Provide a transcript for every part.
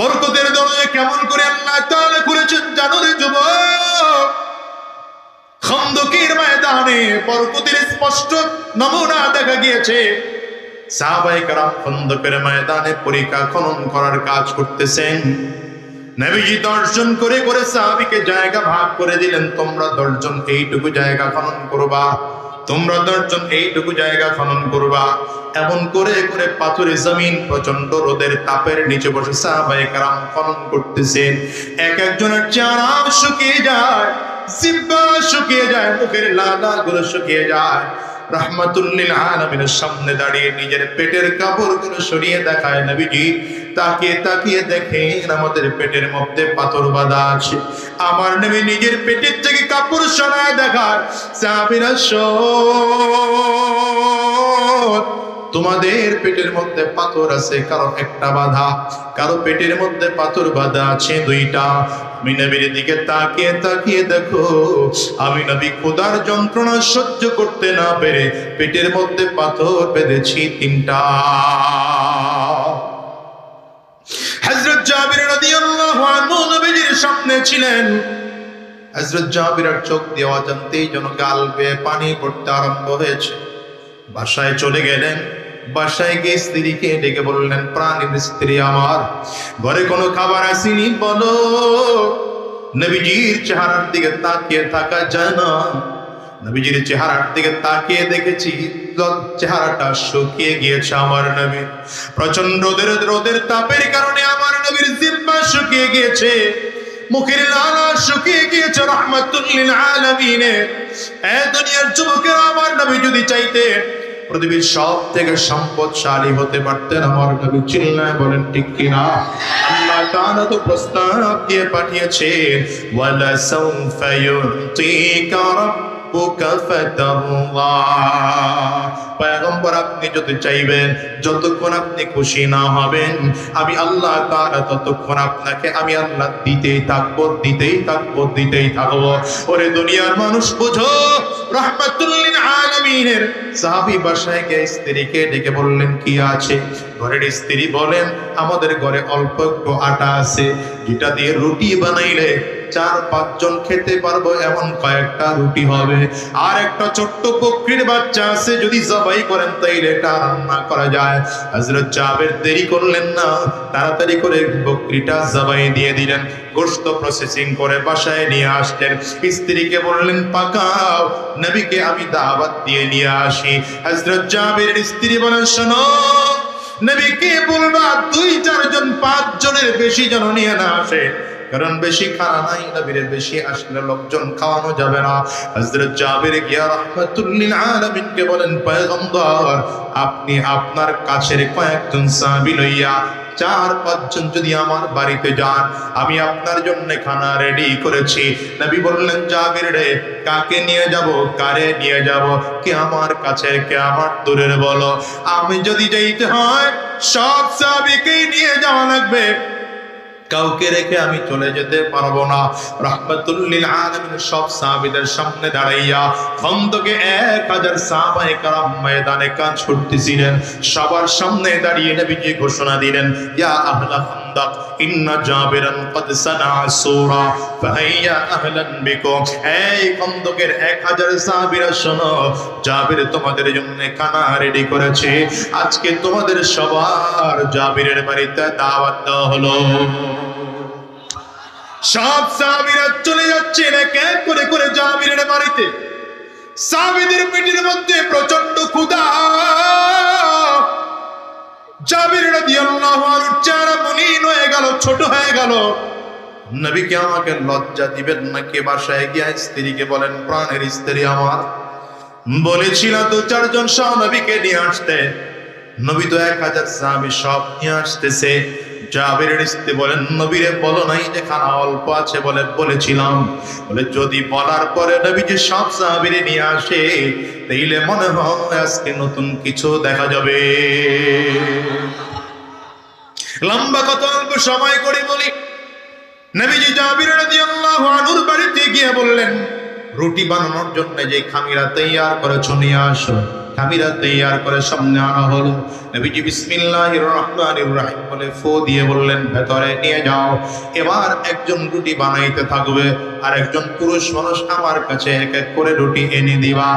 বরকতের দরজা কেমন করে আল্লাহ তাআলা করেছেন জানো রে যুবক? খন্দকের ময়দানে বরকতের স্পষ্ট নমুনা দেখা গিয়েছে। সাহাবায়ে কারাম খন্দকের ময়দানে পরীক্ষা খনন করার কাজ করতেছেন। নবীজি দর্শন করে করে সাহাবিকে জায়গা ভাগ করে দিলেন, তোমরা দর্জন এইটুকু জায়গা খনন করবা। তোমরা দশজন এইটুকু জায়গা খনন করবা। এমন করে করে পাথরে জমিন প্রচণ্ড রোদের তাপের নিচে বসে সাহাবায়ে কারাম খনন করতেছে এক একজনের চারা শুকিয়ে যায় শুকিয়ে যায়, মুখের লালা গুলো শুকিয়ে যায়। রহমাতুল্লিল আলমিনের সামনে দাঁড়িয়ে নিজের পেটের কাপড়গুলো সরিয়ে দেখায় নবীজি। তাকিয়ে তাকিয়ে দেখেন আমাদের পেটের মধ্যে পাথর বাঁধা আছে। আমার নবী নিজের পেটের থেকে কাপড় সরায় দেখায় সাবিরা তোমাদের পেটের মধ্যে পাথর আছে, কারও একটা বাধা, কারও পেটের মধ্যে পাথর বাঁধা আছে দুইটা। আমি নবীর দিকে তাকিয়ে তাকিয়ে দেখো, আমি নবী খোদার যন্ত্রণা সহ্য করতে না পেরে পেটের মধ্যে পাথর বেঁধেছি তিনটা। হযরত জাবির রাদিয়াল্লাহু আনহু নবীজির সামনে ছিলেন। হযরত জাবিরের চোখ দিয়ে অজান্তেই যেন গাল বেয়ে পানি পড়তে আরম্ভ হয়েছে। বাসায় চলে গেলেন। বাসায় গিয়ে স্ত্রীকে ডেকে বললেন, প্রাণীর স্ত্রী আমার, ঘরে কোনো খাবার আসেনি, বলো। নবীজির চেহারার দিকে তাকিয়ে থাকা যায় না। নবীজির চেহারার দিকে তাকিয়ে দেখেছি চেহারাটা শুকিয়ে গিয়েছে আমার নবীর প্রচণ্ড রোদের রোদের তাপের কারণে আমার নবীর জিব্বা শুকিয়ে গিয়েছে। মুখের লালা শুকিয়ে গিয়েছে রহমাতুল্লিল আলামিনে এ দুনিয়ার যুবকের আমার নবী যদি চাইতেন পৃথিবীর সব থেকে সম্পদশালী হতে পারতেন আমার কবি চিল্লায় বলেন, ঠিক কিনা? আল্লাহ তো প্রস্তাব দিয়ে পাঠিয়েছেন পয়গম্বর আপনি যদি চাইবেন, যতক্ষণ আপনি খুশি না হবেন, আমি আল্লাহ তাআলা ততক্ষণ আপনাকে, আমি আল্লাহ দিতেই থাকব দিতেই থাকব দিতেই থাকব। ওরে দুনিয়ার মানুষ বুঝো, রহমাতুল্লিল আলামিনের সাহাবী বাসায় গিয়ে স্ত্রীকে ডেকে বললেন, কি আছে? ঘরের স্ত্রী বলেন, আমাদের ঘরে অল্প একটু আটা আছে যেটা দিয়ে রুটি বানাইলে চার পাঁচজন খেতে পারব, এমন কয়েকটা রুটি হবে। আর একটা ছোট্ট বকরির বাচ্চা আছে, যদি জবাই করেন তাইলে এটা রান্না করা যায়। হযরত জাবের দেরি করলেন না, তাড়াতাড়ি করে বকরিটা জবাই দিয়ে দিলেন। গোশত প্রসেসিং করে বাসায় নিয়ে আসলেন। স্ত্রীকে বললেন, পাকাও, নবীকে আমি দাওয়াত দিয়ে নিয়ে আসি। হযরত জাবের স্ত্রী বলেন, শোনো, নবীকে বলবা দুই চারজন পাঁচ জনের বেশি যেন নিয়ে না আসে। কারণ বেশি খানা নাই নবীর, বেশি আসলে লোকজন খাওয়ানো যাবে না। হযরত জাবির গিয়া রাহমাতুল্লিল আলামিনকে বলেন, পয়গম্বর, আপনি আপনার কাছের কয়েকজন সাহাবী লইয়া চার, পাঁচজন যদি আমার বাড়িতে যান, আমি আপনার জন্য খানা রেডি করেছি। নবী বললেন, জাবির রে, কাকে নিয়ে যাব? কারে নিয়ে যাব? কে আমার কাছে, কে আমার দূরের বলো? আমি যদি যাইতে হয়, সব সাহাবীকেই নিয়ে যাওয়া লাগবে। কাউকে রেখে আমি চলে যেতে পারব না। রহমতুল্লিল আলমিন সব সাহাবিদের সামনে দাঁড়াইয়া খন্দকে এক হাজার সাহাবাই কারাম ময়দানে কাজ ছুটতেছিলেন। সবার সামনে দাঁড়িয়ে নবীজি ঘোষণা দিলেন, ইয়া আহলা খন্দক ইন্না জাবিরান কদ এই খন্দকের এক হাজার সাহাবীরা শোনো, জাবির তোমাদের জন্য খানা রেডি করেছে। আজকে তোমাদের সবার জাবিরের বাড়িতে দাওয়াত দেওয়া হলো। সব চলে যাচ্ছেন এক এক করে করে জাবিরের বাড়িতে। মধ্যে প্রচণ্ড ক্ষুধা। জাবির রাদিয়াল্লাহু আনহু চেহারা মলিন হয়ে গেল, ছোট হয়ে গেল। নবীকে আমাকে লজ্জা দিবেন না কে বাসায় গিয়ে স্ত্রীকে বলেন, প্রাণের স্ত্রী আমার বলেছিল দু চারজন সহ নবীকে নিয়ে আসতে। নবী তো এক হাজার সাহাবি সব নিয়ে আসতেছে। বলেন, নবীরে বলো নাই যে অল্প আছে বলে বলেছিলাম। বলে, যদি বলার পরে সব নিয়ে আসে, তাইলে মনে হয় আজকে নতুন কিছু দেখা যাবে। লম্বা কত অল্প সময় করে বলি। নবীজি জাবির বাড়িতে গিয়ে বললেন, রুটি বানানোর জন্য যে খামিরা তৈয়ার করেছ, নিয়ে আসো। খামিরা তৈয়ার করে সামনে আনা হলো। নবীজি বিসমিল্লাহির রহমানির রহিম বলে ফু দিয়ে বললেন, ভেতরে নিয়ে যাও। এবার একজন রুটি বানাইতে থাকবে আর একজন পুরুষ মানুষ আমার কাছে এক এক করে রুটি এনে দিবা।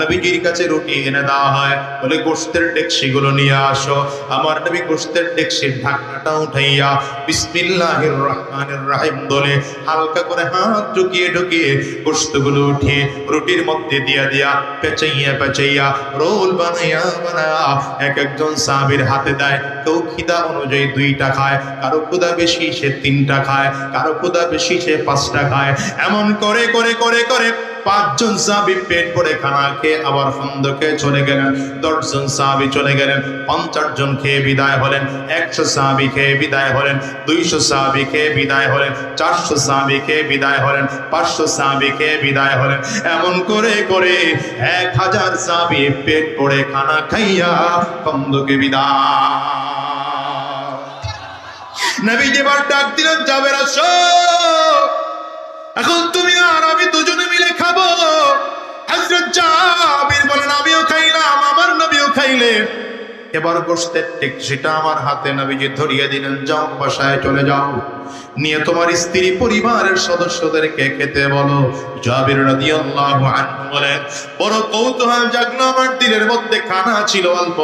নবীজির কাছে রুটি এনে দেওয়া হয়, বলে গোস্তের ডেকসিগুলো নিয়ে আসো। আমার নবী গোস্তের ডেকসির ঢাকনাটা উঠাইয়া বিসমিল্লাহির রহমানির রহিম বলে হালকা করে হাত ঢুকিয়ে ঢুকিয়ে গোস্তগুলো উঠিয়ে রুটির মধ্যে দিয়া দিয়া পেঁচাইয়া পেঁচাইয়া রোল বানাইয়া বানায়া এক একজন সাহাবীর হাতে দেয়। কেউ খিদা অনুযায়ী দুইটা খায়, কারও ক্ষুদা বেশি সে তিনটা খায়, কারও ক্ষুদা বেশি সে পাঁচটা খায়। এমন করে করে করে করে পাঁচজন সাহাবি পেট ভরে খানা খেয়ে আবার ফন্দকে চলে গেলেন। দশজন সাহাবি চলে গেলেন। পঞ্চাশ জন খেয়ে বিদায় হলেন। একশো সাহাবি খেয়ে বিদায় হলেন। দুইশো সাহাবি খেয়ে বিদায় হলেন। চারশো সাহাবি খেয়ে বিদায় হলেন। পাঁচশো সাহাবি খেয়ে বিদায় হলেন। এমন করে করে এক হাজার সাহাবি পেট পড়ে খানা খাইয়া ফন্দকে বিদায়। নবী যেবার ডাক দিলেন যাবে এখন তুমি আর আমি দুজনে খাইলেন এবার গোস্তের টেকসিটা আমার হাতে নবীজি ধরিয়ে দিলেন, যাও বাসায় চলে যাও। নিয়ে তোমার স্ত্রী পরিবারের সদস্যদেরকে খেতে বলো। জাবির রাদিয়াল্লাহু আনহু বলেন বড় কৌতূহল জাগলো আমার দিলের মধ্যে, খানা ছিল অল্প।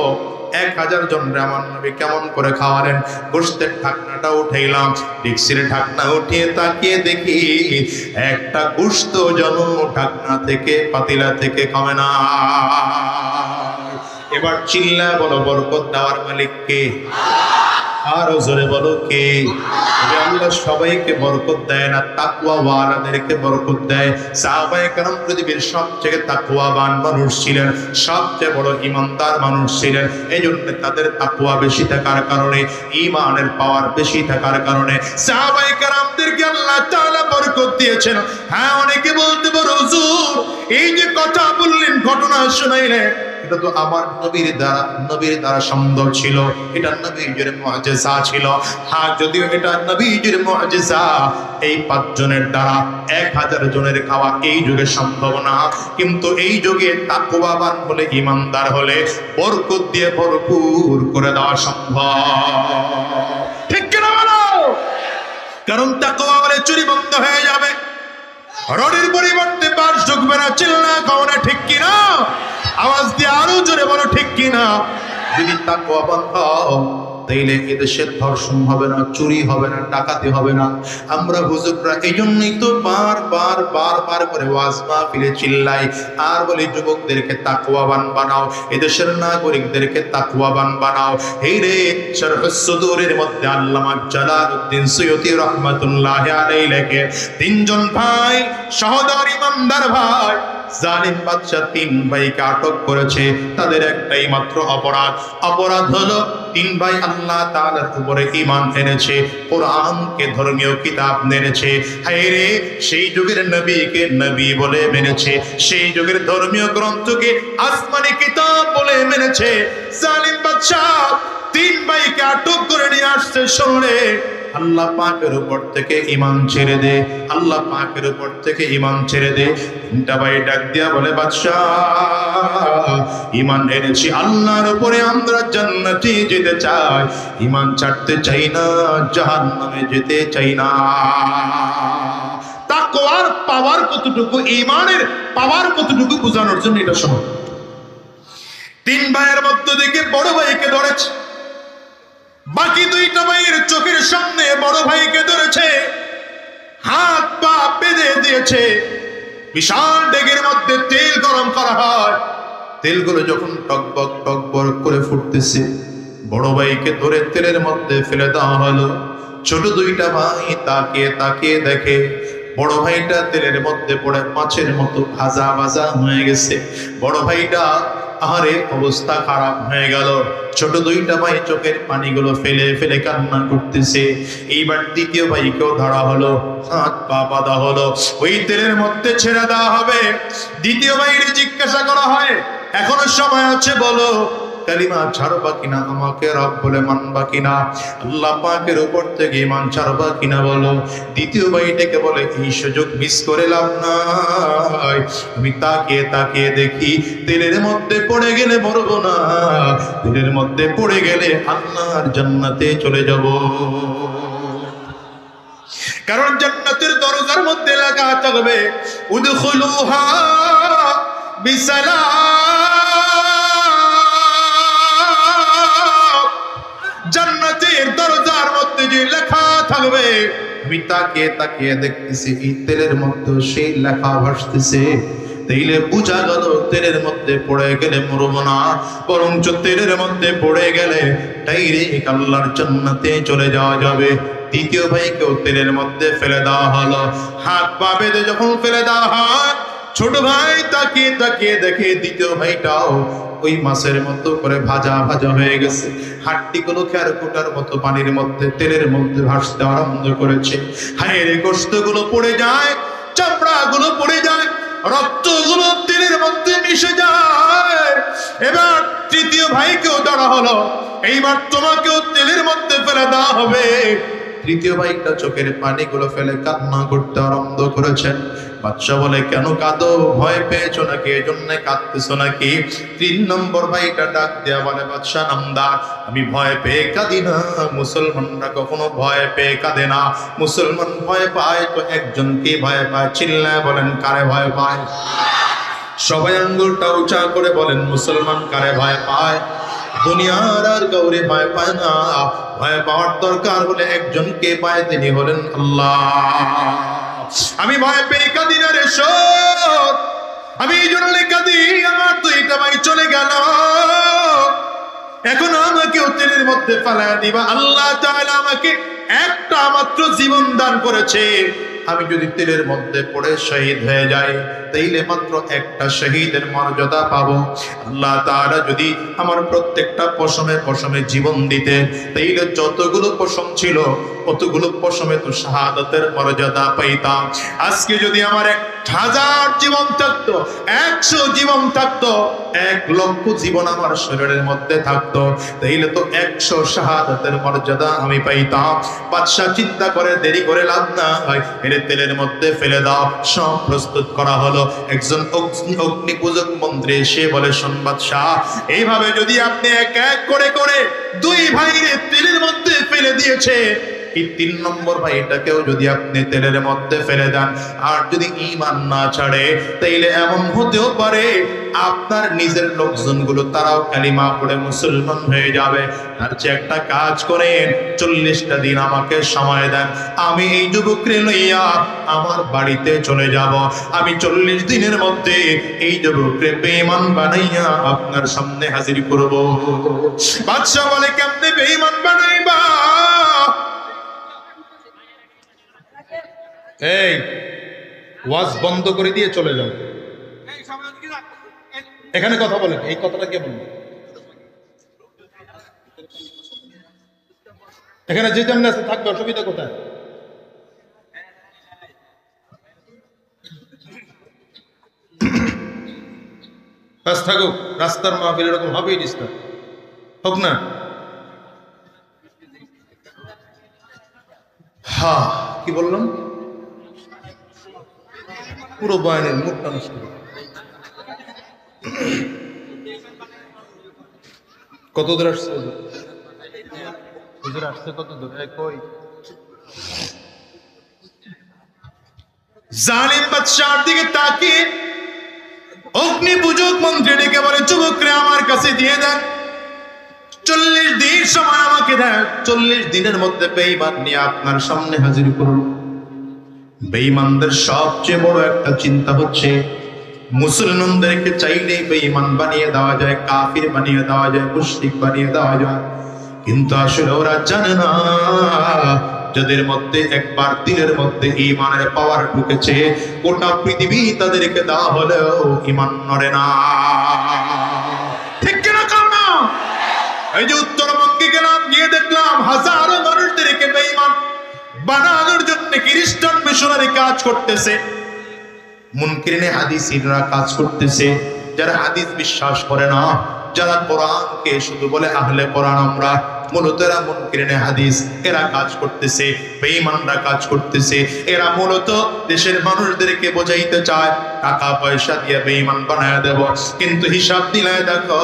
এক হাজার জন আমার নবী কেমন করে খাওয়ালেন? গোস্তের ঢাকনাটা উঠাইলাম, ডিক্সির ঢাকনা উঠিয়ে তাকিয়ে দেখি, একটা গোস্ত যেন ঢাকনা থেকে, পাতিলা থেকে খাবে না। এবার চিল্লা বলো বরকত দেওয়ার মালিক কে আরও জোরে বলো কে? আল্লাহ সবাইকে বরকত দেয় না তাকুয়া ওয়ালাদেরকে বরকত দেয়। সাহাবায়ে কারাম পৃথিবীর সবচেয়ে তাকুয়াবান মানুষ ছিলেন, সবচেয়ে বড় ইমানদার মানুষ ছিলেন। এই জন্য তাদের তাকুয়া বেশি থাকার কারণে, ইমানের পাওয়ার বেশি থাকার কারণে সাহাবায়ে কারামদেরকে আল্লাহ তাআলা বরকত দিয়েছেন। হ্যাঁ অনেকে বলতে পারো, হুজুর, এই যে কথা বললেন, ঘটনা শুনাইলেন। এটা তো আমার নবীর দ্বারা নবীর দ্বারা সম্ভব ছিল। এটা নবীর মুআজিজা ছিল। হ্যাঁ যদিও এটা নবীর মুআজিজা এই পাঁচজনের দ্বারা এক হাজার জনের খাওয়া এই যুগে সম্ভব না। কিন্তু এই যুগে তাকওয়াবান হলে ইমানদার হলে বরকত দিয়ে ভরপুর করে দেওয়া সম্ভব। ঠিক কিনা বলো? কারণ তাকওয়া হলে চুরি বন্ধ হয়ে যাবে। রডের পরিবর্তে বাস ঢুকবে না চিল্লা খাওয়া ঠিক কিনা? আওয়াজ দিয়ে আরও জোরে বলো, ঠিক কিনা? যদি তাকওয়া বন্ধ তাইলে এদেশে ধর্ষণ হবে না, চুরি হবে না, ডাকাতি হবে না। আমরা হুজুররা এই জন্যই তো বার বার বার বার করে ওয়াজ মাহফিলে চিল্লাই। আর বলি, যুবকদেরকে তাকওয়াবান বানাও, এদেশের নাগরিকদেরকে তাকওয়াবান বানাও। এই রে শরহুসুদুরের মধ্যে আল্লামা জালালউদ্দিন সৈয়দী রহমাতুল্লাহ আলাইহি লেখে, তিনজন ভাই, সহদর ইমানদার ভাই জালিম বাদশা তিন ভাইকে আটক করেছে। তাদের একটাই মাত্র অপরাধ। অপরাধ হলো তিন ভাই আল্লাহ তাআলার উপরে ঈমান এনেছে, কোরআনকে ধর্মীয় কিতাব মেনেছে হায় রে, সেই যুগের নবীকে নবী বলে মেনেছে, সেই যুগের ধর্মীয় গ্রন্থকে আসমানি কিতাব বলে মেনেছে। জালিম বাদশা তিন ভাইকে আটক করে নিয়ে আসছে শুনলে। আল্লাহ পাকের উপর থেকে ইমান ছেড়ে দে। আল্লাহ পাকের উপর থেকে ইমান ছেড়ে দে। তিনটা ভাই ডাক দিয়া বলে, বাদশাহ ইমান এনেছি। আল্লাহর উপরে আমরা জান্নাতে যেতে চাই। ইমান ছাড়তে চাই না, জাহান্নামে যেতে চাই না। তাকওয়ার পাওয়ার কতটুকু? ইমানের পাওয়ার কতটুকু বোঝানোর জন্য এটা সময় তিন ভাইয়ের মধ্য থেকে বড় ভাইকে ধরেছে। বাকি দুইটা ভাইয়ের চোখের সামনে বড় ভাইকে ধরেছে। হাত পা বেঁধে দিয়েছে। বিশাল ডেগের মধ্যে তেল গরম করা হয়। তেলগুলো যখন টকবক টকবক করে ফুটতেছে, বড় ভাইকে ধরে তেলের মধ্যে ফেলে দেওয়া হলো। ছোট দুইটা ভাই তাকিয়ে তাকিয়ে দেখে বড় ভাইটা তেলের মধ্যে পড়ে মাছের মতো ভাজা ভাজা হয়ে গেছে। বড় ভাইটা আহারে অবস্থা খারাপ হয়ে গেল। ছোট দুইটা ভাই চোখের পানিগুলো ফেলে ফেলে কান্না করতেছে। এইবার দ্বিতীয় ভাইকেও ধরা হলো। হাত পা বাঁধা হলো। ওই তেলের মধ্যে ছেড়ে দেওয়া হবে। দ্বিতীয় ভাইয়ের জিজ্ঞাসা করা হয়, এখনও সময় আছে বলো? কালিমা ছাড়বা কিনা? আমাকে রব বলে মানবা কিনা? আল্লাহ পাকের উপর থেকে ইমান ছাড়বা কিনা বলো? দ্বিতীয় ভাইটাকে বলে, এই সুযোগ মিস করে লাভ নাই। আমি তাকিয়ে তাকিয়ে দেখি, তেলের মধ্যে পড়ে গেলে মরবো না। তেলের মধ্যে পড়ে গেলে আল্লাহর জান্নাতে চলে যাব। কারণ জান্নাতের দরজার মধ্যে লাগা থাকবে, উদখুলুহা বিসালাম। জান্নাতের দরজার মধ্যে যে লেখা থাকবে, আমি তাকিয়ে তাকিয়ে দেখতেছি, এই তেলের মধ্যে সেই লেখা ভাসতেছে। তেলে বুঝা গেল, তেলের মধ্যে পড়ে গেলে মরব না বরঞ্চ তেলের মধ্যে পড়ে গেলে ডাইরেক্ট আল্লাহর জান্নাতে চলে যাওয়া যাবে। দ্বিতীয় ভাইকেও তেলের মধ্যে ফেলে দেওয়া হলো। হাত পা যখন ফেলে দেওয়া হয়, ছোট ভাই তাকিয়ে তাকিয়ে দেখে দ্বিতীয় ভাইটাও ওই মাছের মতো করে ভাজা ভাজা হয়ে গেছে। হাড্ডি গুলো খেয়ার কোটার মতো পানির মধ্যে, তেলের মধ্যে ভাসতে আরম্ভ করেছে। হায়ের গোস্তগুলো পড়ে যায় চামড়া গুলো পড়ে যায় রক্তগুলো তেলের মধ্যে মিশে যায়। এবার তৃতীয় ভাইকেও ধরা হলো, এইবার তোমাকেও তেলের মধ্যে ফেলে দেওয়া হবে। তৃতীয় ভাইটা চোখের পানিগুলো ফেলে কান্না করতে আরম্ভ করেছেন। বাচ্চা বলে, কেন কাঁদো? ভয় পেয়েছ নাকি? এই জন্য কাঁদতেছো নাকি? তিন নম্বর ভাইটা ডাক দেয়া বলে বাচ্চা নামদার, আমি ভয় পেয়ে কাঁদি না। মুসলমানরা কখনো ভয় পেয়ে কাঁদে না। মুসলমান ভয় পায় তো একজনকে ভয় পায়? চিল্লায় বলেন, কারে ভয় পায়? সবাই আঙ্গুলটা উঁচা করে বলেন, মুসলমান কারে ভয় পায়? দুনিয়ার আর কাউরে ভয় পায় না। ভয় পাওয়ার দরকার হলে একজনকে পায়, তিনি হলেন আল্লাহ। আমি ভয় পেয়ে কাঁদি না রে আমি এই জন্য কাঁদি, আমার দুইটা ভাই চলে গেল। এখন আমাকে তেলের মধ্যে ফালায় দিবা। আল্লাহ তাআলা আমাকে একটা মাত্র জীবন দান করেছে। আমি যদি তেলের মধ্যে পড়ে শহীদ হয়ে যাই, তাইলে মাত্র একটা শহীদের মর্যাদা পাবো। আল্লাহ তারা যদি আমার প্রত্যেকটা পশমে পশমে জীবন দিতে তাইলে যতগুলো পশম ছিল অতগুলো পশমে তো শাহাদাতের মর্যাদা পাইতাম। আজকে যদি আমার এক হাজার জীবন থাকতো, একশো জীবন থাকতো, এক লক্ষ জীবন আমার শরীরের মধ্যে থাকতো, তাইলে তো একশো শাহাদাতের মর্যাদা আমি পাইতাম। বাদশাহ চিন্তা করে দেরি করে লাভ না হয়, এর তেলের মধ্যে ফেলে দাও। সব প্রস্তুত করা হলো। একজন অগ্নি পূজক মন্ত্রী সে বলে সংবাদ শাহ এইভাবে যদি আপনি এক এক করে করে দুই ভাইরে তেলের মধ্যে ফেলে দিয়েছে এই তিন নম্বর ভাইটাকেও যদি আপনি তেলের মধ্যে ফেলে দেন, আর যদি ইমান না ছাড়ে, তাইলে এমন হতেও পারে, আপনার নিজের লোকজনগুলো তারাও কালিমা পড়ে মুসলমান হয়ে যাবে। তার চেয়ে একটা কাজ করেন, চল্লিশটা দিন আমাকে সময় দেন। আমি এই যুবকরে লইয়া আমার বাড়িতে চলে যাব। আমি চল্লিশ দিনের মধ্যে এই যুবকরে বেমান বানাইয়া আপনার সামনে হাজির করব। বাদশাহ বলে, কেমনে বেঈমান বানাইবা? এই, ওয়াজ বন্ধ করে দিয়ে চলে যাও। এখানে কথা বলেন এই কথাটা কে বলবেন এখানে যে যেমন আছে, থাকবে, অসুবিধা কোথায়? বাস থাকুক, রাস্তার মাহফিল এরকম হবেই ডিস্টার্ব হোক না। হা, কি বললাম? পুরো বয়ানের মুখটা নষ্ট করে। কত দূর আসছে? হুজুর আসছে কত দূর? কই? জালিম বাদশার দিকে তাকিয়ে অগ্নি পূজক মন্ত্রী ডেকে বলে যুবকরে আমার কাছে দিয়ে দেন। চল্লিশ দিন সময় আমাকে দেন। চল্লিশ দিনের মধ্যে বেইমান নিয়ে আপনার সামনে হাজির করুন। বেঈমানদের সবচেয়ে বড় একটা চিন্তা হচ্ছে, মুসলমানদেরকে চাইলেই বেঈমান বানিয়ে দেওয়া যায়, কাফির বানিয়ে দেওয়া যায়, মুশরিক বানিয়ে দেওয়া যায়। কিন্তু আসলে ওরা জানে না, যাদের মধ্যে একবার দিলের মধ্যে ইমানের পাওয়ার ঢুকেছে, গোটা পৃথিবী তাদেরকে দেওয়া হলেও ইমান নড়ে না। ঠিক কিনা না এই যে উত্তরবঙ্গে গেলাম গিয়ে দেখলাম, হাজারো বেঈমান বানানোর জন্য খ্রিস্টান মিশনারি কাজ করতেছে। মুনকিরিনে হাদিসিনরা কাজ করতেছে। যারা হাদিস বিশ্বাস করে না। যারা কোরআনকে শুধু বলে আহলে কোরআন আমরা, মূলত এরা মন কিনে হাদিস, এরা কাজ করতেছে, বেঈমানরা কাজ করতেছে, এরা মূলত দেশের মানুষদেরকে বোঝাইতে চায় টাকা পয়সা দিয়ে বেঈমান বানায় দেব, কিন্তু হিসাব দিলে দেখো,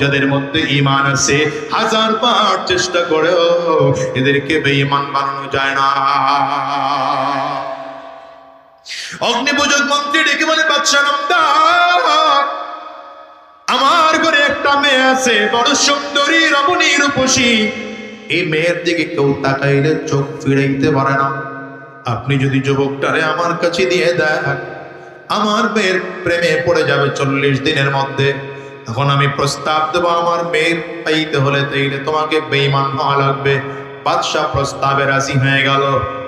যাদের মধ্যে ঈমান আছে, হাজার বার চেষ্টা করেও এদেরকে বেঈমান বানানো যায় না। অগ্নিপূজক মন্ত্রী ডেকে বলে, বাদশাহ আমার ঘরে আছে, বড় সুন্দরী রমণী রূপসী। এই মেয়ের দিকে কেউ তাকাইলে চোখ ফিরাইতে পারে না। আপনি যদি যুবকটারে আমার কাছে দিয়ে দেন, আমার মেয়ের প্রেমে পড়ে যাবে চল্লিশ দিনের মধ্যে। তখন আমি প্রস্তাব দেবো আমার মেয়ের পাইতে হলে তাইলে তোমাকে বেইমান হওয়া লাগবে। বাদশাহ প্রস্তাবে রাজি হয়ে গেল।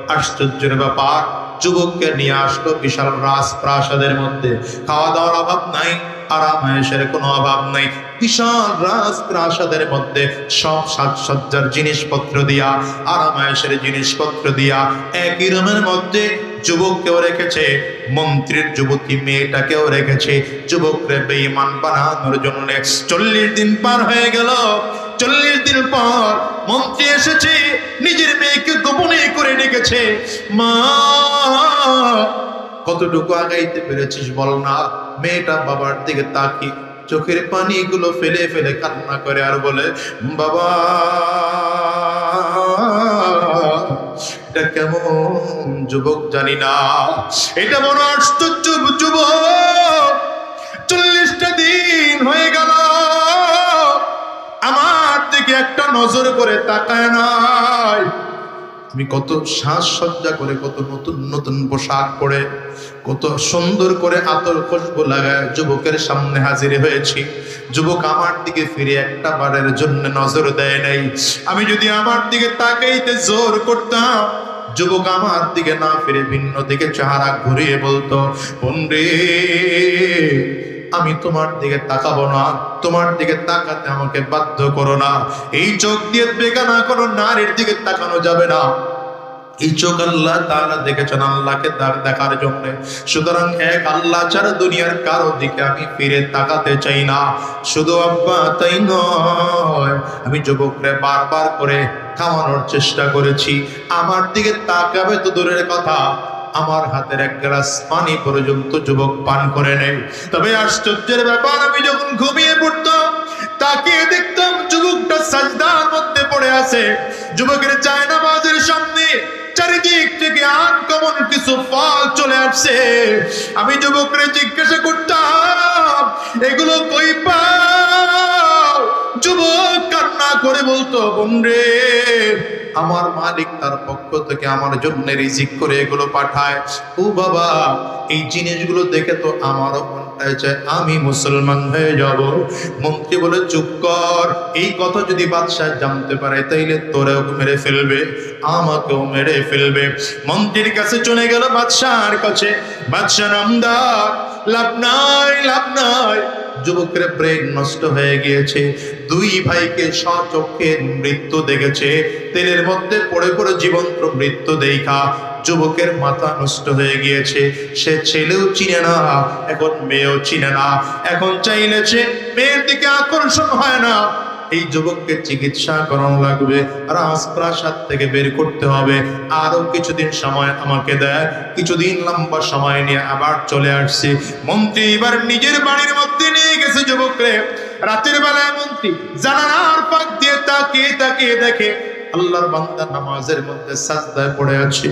আশ্চর্যের ব্যাপার যুবককে নিয়ে আসলো বিশাল রাজপ্রাসাদের মধ্যে। খাওয়া দাওয়ার অভাব নাই, আরামায়েশের কোনো অভাব নাই। বিশাল রাজপ্রাসাদের মধ্যে সব সাজসজ্জার জিনিসপত্র দিয়া, আরামায়েশের জিনিসপত্র দিয়া একই রুমের মধ্যে যুবককেও রেখেছে, মন্ত্রীর যুবতী মেয়েটাকেও রেখেছে। যুবকরে বেঈমান বানানোর জন্য চল্লিশ দিন পার হয়ে গেল। চল্লিশ দিন পর মন্ত্রী এসেছে, নিজের মেয়েকে গোপনে করে ডেকেছে। মা, কতটুকু আগাইতে পেরেছিস বল না? মেয়েটা বাবার দিকে তাকি চোখের পানিগুলো ফেলে ফেলে কান্না করে আর বলে, বাবা, এটা কেমন যুবক জানি না। এটা বড় আশ্চর্য যুবক। একটা নজর করে তাকায় নাই। আমি কত সাজসজ্জা করে, কত নতুন নতুন পোশাক পরে, কত সুন্দর করে আতর খুশবু লাগায় যুবকের সামনে হাজির হয়েছি। যুবক আমার দিকে ফিরে একটা বারের জন্য নজর দেয় নাই। আমি যদি আমার দিকে তাকাইতে জোর করতাম, যুবক আমার দিকে না ফিরে ভিন্ন দিকে চেহারা ঘুরিয়ে বলতো পন্ডে আমি তোমার দিকে তাকাবো না, তোমার দিকে তাকাতে আমাকে বাধ্য করো না। এই চোখ দিয়ে বেগানা কোনো নারীর দিকে তাকানো যাবে না। এই চোখ আল্লাহ তাআলা দেখেছেন আল্লাহকে দা- দেখার জন্য। সুতরাং এক আল্লাহ ছাড়া দুনিয়ার কারও দিকে আমি ফিরে তাকাতে চাই না। শুধু আব্বা তাই নয়, আমি যুবকরে বারবার করে থামানোর চেষ্টা করেছি। আমার দিকে তাকাবে তো দূরের কথা। আমার হাতের এক গ্লাস পানি পর্যন্ত যুবক পান করে নেই তবে আশ্চর্যের ব্যাপার, আমি যখন ঘুমিয়ে পড়তাম, তাকিয়ে দেখতাম যুবকটা সাজদার মধ্যে পড়ে আছে। যুবকের চায় নামাজের সামনে চারিদিক থেকে আনকমন কিছু ফল চলে আসছে। আমি যুবকরে জিজ্ঞাসা করতাম, এগুলো কই পা যুবক করে বলতো, বোনরে, আমার মালিক তার পক্ষ থেকে আমার জন্য রিজিক করে এগুলো পাঠায়। ও বাবা, এই জিনিসগুলো দেখে তো আমারও আমি মুসলমান হয়ে যাব। মন্ত্রী বলে, চুপ কর, এই কথা যদি বাদশাহ জানতে পারে, তাইলে তোরেও মেরে ফেলবে। আমাকেও মেরে ফেলবে। মন্ত্রীর কাছে চলে গেল বাদশাহর কাছে। বাদশাহ নামদার লাভ নাই লাভ নাই। যুবকের ব্রেন নষ্ট হয়ে গিয়েছে। দুই ভাইকে সচক্ষে মৃত্যু দেখেছে। তেলের মধ্যে পড়ে পড়ে জীবন্ত মৃত্যু দেখা। যুবকের মাথা নষ্ট হয়ে গিয়েছে। সে ছেলেও চিনে না, এখন মেয়েও চিনে না। এখন চাইলেছে মেয়ের দিকে আকর্ষণ হয় না। এই যুবককে চিকিৎসা করানো লাগবে, রাজপ্রাসাদ থেকে বের করতে হবে। আরও কিছুদিন সময় আমাকে দেয়, কিছুদিন লম্বা সময় নিয়ে আবার চলে আসছি। মন্ত্রী এবার নিজের বাড়ির মধ্যে নিয়ে গেছে যুবকরে রাতের বেলায় মন্ত্রী জানালার পাক দিয়ে তাকিয়ে তাকিয়ে দেখে আল্লাহর বান্দা নামাজের মধ্যে সাজদায় পড়ে আছে।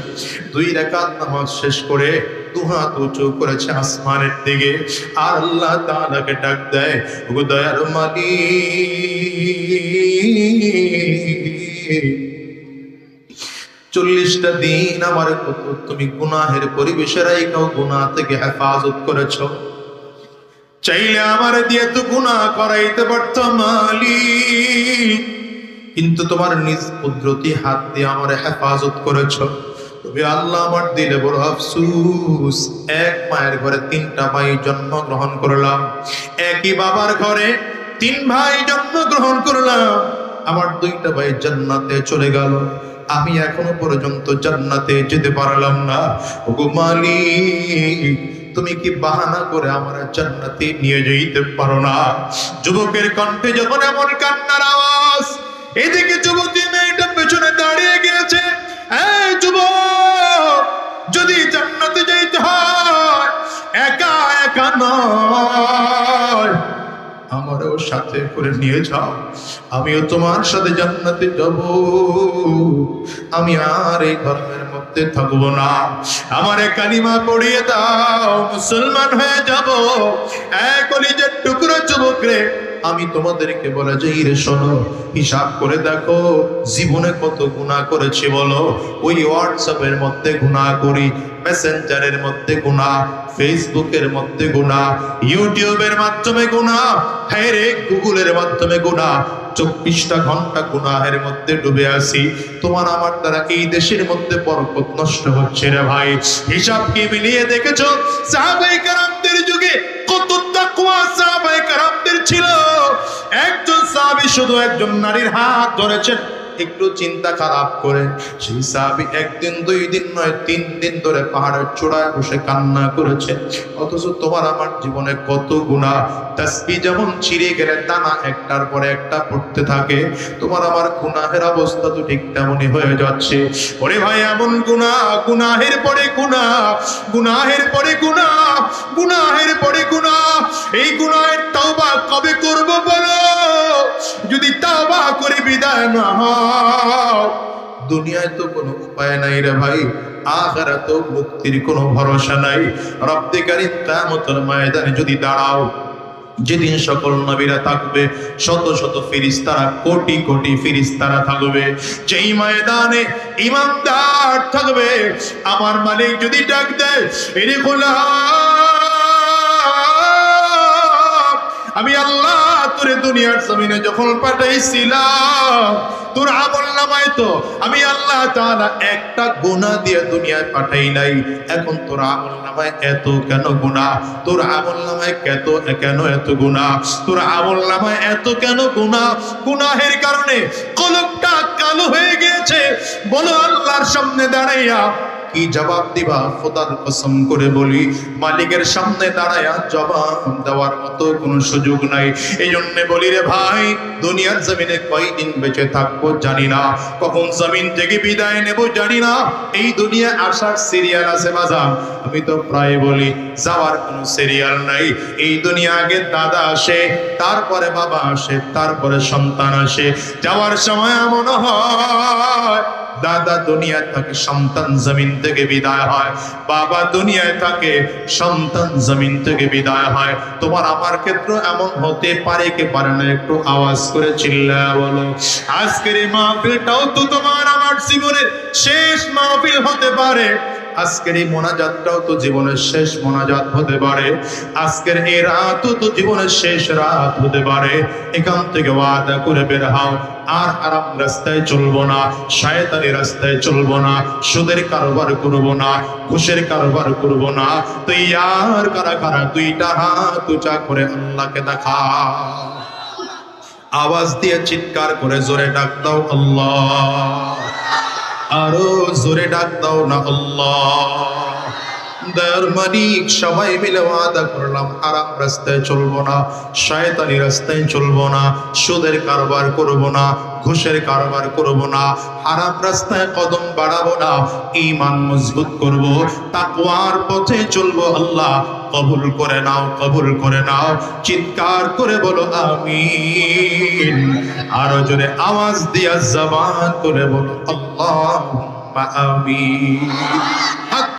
দুই রাকাত নামাজ শেষ করে দুহাত উঁচু করেছে আসমানের দিকে। আর আল্লাহ তাআলাকে ডাক দেয় দয়ার মালিক, চল্লিশটা দিন আমার কত তুমি গুনাহের পরিবেশে রাইখাও, গুনাহ থেকে হেফাজত করেছ। চাইলে আমার দিয়ে তো গুনাহ করাইতে পারত মালি কিন্তু তোমার নিজ কুদরতি হাত দিয়ে আমার হেফাজত করেছ। জন্মগ্রহণ করলাম। একই বাবার ঘরে তিন ভাই করলাম। আমার দুইটা ভাই জান্নাতে চলে গেল। আমি এখনও পর্যন্ত জান্নাতে যেতে পারলাম না। ওগো মালিক, তুমি কি বাহানা করে আমার জান্নাতে নিয়ে যেতে পারো না? যুবকের কণ্ঠে যখন এমন কান্নার আওয়াজ, এদিকে যুবতী আমারও সাথে করে নিয়ে যাও। আমিও তোমার সাথে জান্নাতে যাব। আমি আর এই ধর্মের মধ্যে থাকব না। আমার কালিমা পড়িয়ে দাও, মুসলমান হয়ে যাব। এক টুকরো যুবক রে আমি তোমাদেরকে বলে যে রে শোনো, হিসাব করে দেখো, জীবনে কত গুণা করেছি বলো। ওই হোয়াটসঅ্যাপের মধ্যে গুণা করি, মেসেঞ্জারের মধ্যে গুণা ফেসবুকের মধ্যে গুণা ইউটিউবের মাধ্যমে গুণা হ্যাঁ রে, গুগলের মাধ্যমে গুণা চব্বিশটা ঘণ্টা গুনাহের মধ্যে ডুবে আছি। তোমার আমার দ্বারা এই দেশের মধ্যে বরকত নষ্ট হচ্ছে রে ভাই? হিসাব কি মিলিয়ে দেখেছ? সাহাবাই কারামদের যুগে কত ছিল। একজন সাহাবি শুধু একজন নারীর হাত ধরেছেন। একটু চিন্তা খারাপ করে। সেই সাহাবী একদিন, দুই দিন নয়, তিন দিন ধরে পাহাড়ের চূড়ায় বসে কান্না করেছে। অথচ তোমার আমার জীবনে কত গুণা তাসবি যেমন ছিঁড়ে গেলে দানা একটার পরে একটা পড়তে থাকে। তোমার আমার গুনাহের অবস্থা তো ঠিক তেমনই হয়ে যাচ্ছে। ওরে ভাই, এমন গুণা গুনাহের পরে গুণা গুনাহের পরে গুণা গুনাহের পরে গুণা এই গুনাহের তাওবা কবে করব বলো? যদি তাওবা করে বিদায় না হও। দুনিয়ায় তো কোনো উপায় নাই রে ভাই আখেরাত মুক্তির কোনো ভরসা নাই। রব্বে কারিম কিয়ামতের ময়দানে যদি দাঁড়াও, যেদিন সকল নবীরা থাকবে, শত শত ফিরিস্তারা কোটি কোটি ফিরিস্তারা থাকবে। যেই ময়দানে ইমানদার থাকবে, আমার মালিক যদি ডাক দেয়, এরে আমি আল্লাহ তোরে দুনিয়ার জমিনে যখন পাঠাইছিলাম, তোর আমল নামায় তো আমি আল্লাহ তাআলা একটা গুনাহ দিয়ে দুনিয়ায় পাঠাই নাই। এখন তোর আমল নামায় এত কেন গুনাহ? তোর আমল নামায় কত, কেন এত গুনাহ? তোর আমল নামায় এত কেন গুনাহ? গুনাহের কারণে কলকটা কালো হয়ে গিয়েছে। বলো আল্লাহর সামনে দাঁড়াইয়া কি জবাব দিবা? খোদার কসম করে বলি, মালিকের সামনে দাঁড়ায়া জবাব দেওয়ার মতো কোনো সুযোগ নাই। এই জন্য বলি রে ভাই, দুনিয়ার জমিনে কয়দিন বেঁচে থাকব জানি না। কখন জমিন থেকে বিদায় নেব জানি না। এই দুনিয়া আসার সিরিয়াল আছে বাজার আমি তো প্রায় বলি, যাওয়ার কোনো সিরিয়াল নাই। এই দুনিয়া আগে দাদা আসে, তারপরে বাবা আসে, তারপরে সন্তান আসে। যাওয়ার সময় এমন হয় দাদা দুনিয়ায় থাকে, সন্তান জমিন থেকে বিদায় হয়। বাবা দুনিয়ায় থাকে, সন্তান জমিন থেকে বিদায় হয়। তোমার আমার ক্ষেত্র এমন হতে পারে কি পারে না? একটু আওয়াজ করে চিল্লা বলো, আজকের এই মাহফিলটাও তো তোমার আমার জীবনের শেষ মাহফিল হতে পারে। আজকের এই মোনাজাতটাও তো জীবনের শেষ মোনাজাত হতে পারে। আজকের এই রাতও তো জীবনের শেষ রাত হতে পারে। এখান থেকে ওয়াদা করে বের হও। আর আরাম রাস্তায় চলবো না, শয়তানি রাস্তায় চলবো না, সুদের কারবার করব না, ঘুষের কারবার করব না। তুই আর কারা কারা, দুইটা হাত উঁচা করে আল্লাহকে দেখা। আওয়াজ দিয়ে চিৎকার করে, জোরে ডাক দাও আল্লাহ। আরও জোরে ডাক দাও না আল্লাহ। দয়ার সবাই মিলে ওয়াদা করলাম আরাম রাস্তায় চলবো না, শয়তানি রাস্তায় চলবো না, সুদের কারবার করব না, ঘুষের কারবার করব না, হারাম রাস্তায় কদম বাড়াবো না, ঈমান মজবুত করব, তাকওয়ার পথে চলবো আল্লাহ, কবুল করে নাও, কবুল করে নাও, চিৎকার করে বলো আমিন, আরও জোরে আওয়াজ দিয়া জবান করে বলো আল্লাহ আমিন।